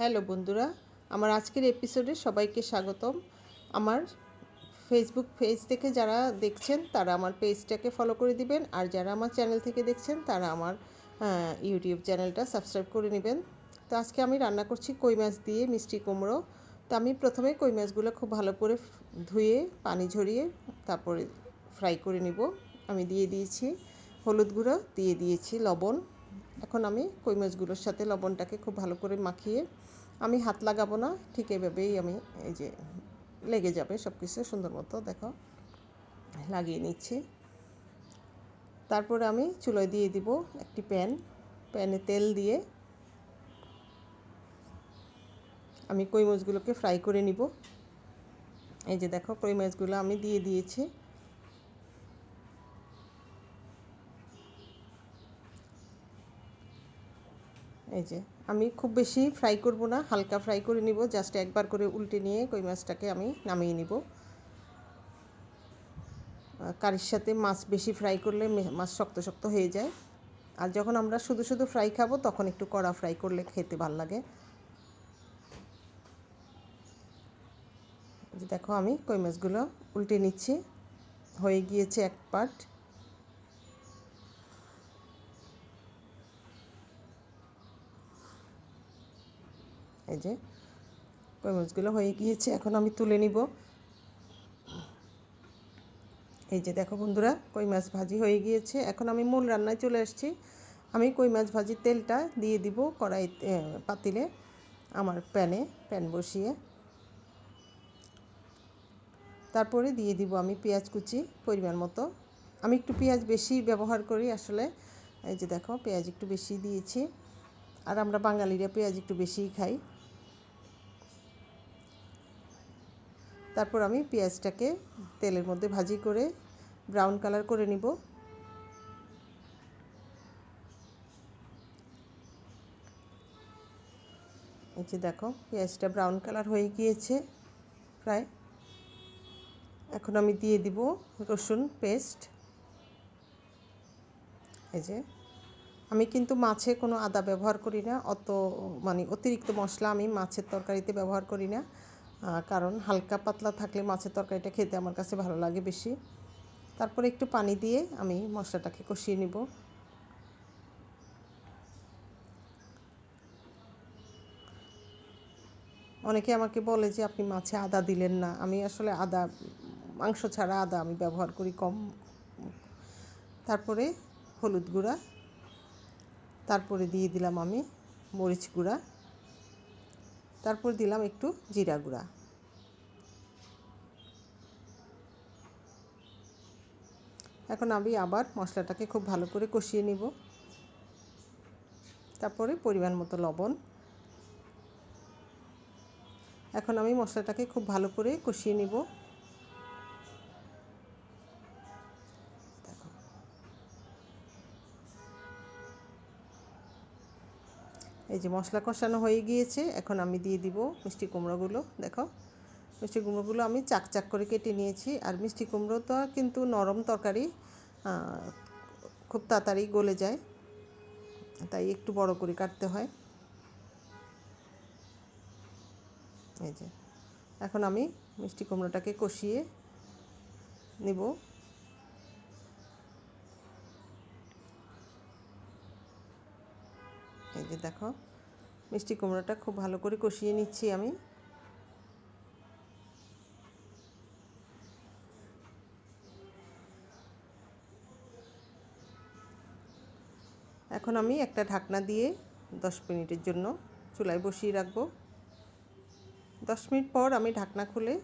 Hello বন্ধুরা, আমার আজকের এপিসোডে সবাইকে স্বাগতম। আমার ফেসবুক পেজ থেকে যারা দেখছেন, তারা আমার পেজটাকে ফলো করে দিবেন। আর যারা আমার চ্যানেল থেকে দেখছেন, তারা আমার ইউটিউব চ্যানেলটা সাবস্ক্রাইব করে নেবেন। তো আজকে আমি রান্না করছি কই মাছ দিয়ে মিষ্টি কুমড়ো। তো আমি প্রথমে কই মাছগুলো খুব ভালো করে ধুয়ে, পানি ঝরিয়ে, তারপরে ফ্রাই করে নিব। আমি দিয়ে দিয়েছি হলুদ গুঁড়ো, দিয়ে দিয়েছি লবণ। এখন আমি কই মাছগুলোর সাথে লবণটাকে খুব ভালো করে মাখিয়ে আমি হাত লাগাবো না, ঠিক এভাবেই আমি এই যে লেগে যাবে সব কিছু সুন্দর মতো, দেখো, লাগিয়ে নিচ্ছি। তারপরে আমি চুলোয় দিয়ে দিব একটি প্যান, প্যানে তেল দিয়ে আমি কই মাছগুলোকে ফ্রাই করে নিব। এই যে দেখো, কই মাছগুলো আমি দিয়ে দিয়েছি। এই যে, আমি খুব বেশি ফ্রাই করব না, হালকা ফ্রাই করে নিব জাস্ট একবার করে উল্টে নিয়ে কই মাছটাকে আমি নামিয়ে নিব। কারির সাথে মাছ বেশি ফ্রাই করলে মাছ শক্ত শক্ত হয়ে যায়। আর যখন আমরা শুধু শুধু ফ্রাই খাব, তখন একটু কড়া ফ্রাই করলে খেতে ভালো লাগে। দেখো আমি কই মাছগুলো উল্টে নিচ্ছি। হয়ে গিয়েছে এক পার্ট এই যে কই মাছগুলো হয়ে গিয়েছে, এখন আমি তুলে নিব। এই যে দেখো বন্ধুরা কই মাছ ভাজি হয়ে গিয়েছে। এখন আমি মূল রান্নায় চলে আসছি। আমি কই মাছ ভাজির তেলটা দিয়ে দিব কড়াই পাতিলে, আমার প্যানে, প্যান বসিয়ে। তারপরে দিয়ে দিব আমি পেঁয়াজ কুচি পরিমাণ মতো। আমি একটু পেঁয়াজ বেশি ব্যবহার করি আসলে। এই যে দেখো, পেঁয়াজ একটু বেশি দিয়েছি। আর আমরা বাঙালিরা পেঁয়াজ একটু বেশিই খাই। তারপর আমি পেঁয়াজটাকে তেলের মধ্যে ভাজি করে ব্রাউন কালার করে নিব। এই যে দেখো, পেঁয়াজটা ব্রাউন কালার হয়ে গিয়েছে প্রায়। এখন আমি দিয়ে দিব রসুন পেস্ট। এই যে, আমি কিন্তু মাছে কোনো আদা ব্যবহার করি না, অত মানে অতিরিক্ত মশলা আমি মাছের তরকারিতে ব্যবহার করি না। কারণ হালকা পাতলা থাকলে মাছের তরকারিটা খেতে আমার কাছে ভালো লাগে বেশি। তারপরে একটু পানি দিয়ে আমি মশলাটাকে কষিয়ে নিব। অনেকে আমাকে বলে যে, আপনি মাছে আদা দিলেন না। আমি আসলে আদা, মাংস ছাড়া আদা আমি ব্যবহার করি কম। তারপরে হলুদ গুঁড়া, তারপরে দিয়ে দিলাম আমি মরিচ গুঁড়া। তারপর দিলাম একটু জিরা গুঁড়া। এখন আমি আবার মশলাটাকে খুব ভালো করে কষিয়ে নিব। তারপরে পরিমাণ মতো লবণ। এখন আমি মশলাটাকে খুব ভালো করে কষিয়ে নিব। এই যে মশলা কষানো হয়ে গিয়েছে, এখন আমি দিয়ে দিব মিষ্টি কুমড়োগুলো, দেখো। মিষ্টি কুমড়োগুলো আমি চাক চাক করে কেটে নিয়েছি, আর মিষ্টি কুমড়ো তো কিন্তু নরম তরকারি খুব তাড়াতাড়ি গলে যায়, তাই একটু বড় করে কাটতে হয়। এই যে, এখন আমি মিষ্টি কুমড়োটাকে কষিয়ে নিব। এই যে দেখো, মিষ্টি কুমড়োটা খুব ভালো করে কষিয়ে নিচ্ছি আমি। এখন আমি একটা ঢাকনা দিয়ে দশ মিনিটের জন্য চুলায় বসিয়ে রাখব। দশ মিনিট পর আমি ঢাকনা খুলে,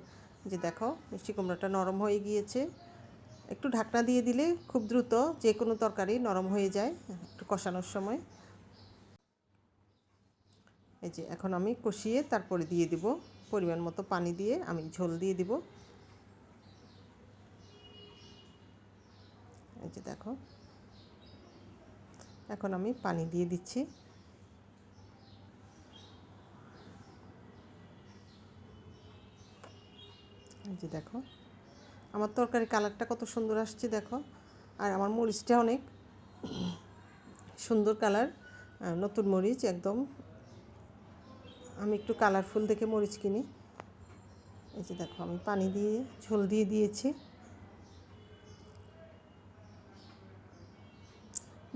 যে দেখো, মিষ্টি কুমড়োটা নরম হয়ে গিয়েছে। একটু ঢাকনা দিয়ে দিলে খুব দ্রুত যে কোনো তরকারি নরম হয়ে যায় একটু কষানোর সময়। এই যে এখন আমি কষিয়ে তারপরে দিয়ে দিব পরিমাণ মতো পানি দিয়ে আমি ঝোল দিয়ে দিব। এই যে দেখো। এখন আমি পানি দিয়ে দিচ্ছি। এই যে দেখো। আমার তরকারি কালারটা কত সুন্দর আসছে দেখো। আর আমার মরিচটা অনেক সুন্দর কালার। নতুন মরিচ একদম আমি একটু কালারফুল দেখে মরিচ কিনি। এই যে দেখো, আমি পানি দিয়ে, ঝোল দিয়ে দিয়েছি।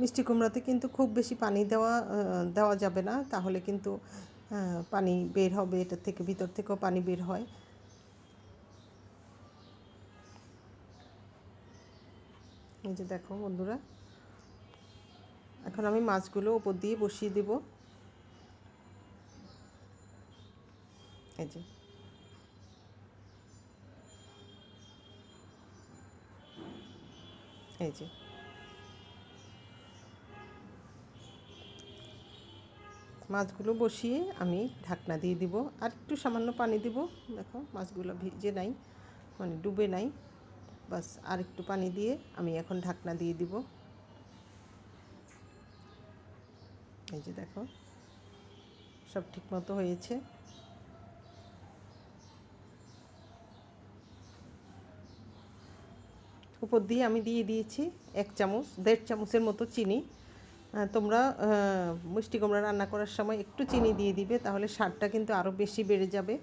মিষ্টি কুমড়াতে কিন্তু খুব বেশি পানি দেওয়া দেওয়া যাবে না। তাহলে কিন্তু পানি বের হবে, এটার থেকে ভিতর থেকেও পানি বের হয়। এই যে দেখো বন্ধুরা, এখন আমি মাছগুলো উপর দিয়ে বসিয়ে দেব। এই যে। যে। মাছগুলো বসিয়ে আমি ঢাকনা দিয়ে দিব। আর একটু সামান্য পানি দিব। দেখো, মাছগুলো ভিজে নাই মানে ডুবে নাই। বাস, আর একটু পানি দিয়ে আমি এখন ঢাকনা দিয়ে দিব। এই যে দেখো, সব ঠিক মতো হয়েছে। উপর দিয়ে আমি দিয়ে দিয়েছি এক চামচ, দেড় চামচের মতো চিনি। তোমরা মিষ্টি কুমড়া রান্না করার সময় একটু চিনি দিয়ে দিবে, তাহলে স্বাদটা কিন্তু আরও বেশি বেড়ে যাবে।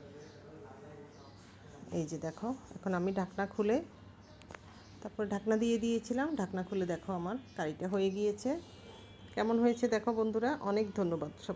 এই যে দেখো, এখন আমি ঢাকনা খুলে, তারপর ঢাকনা দিয়ে দিয়েছিলাম। ঢাকনা খুলে দেখো আমার কারিটা হয়ে গিয়েছে। কেমন হয়েছে দেখো বন্ধুরা, অনেক ধন্যবাদ সবাই।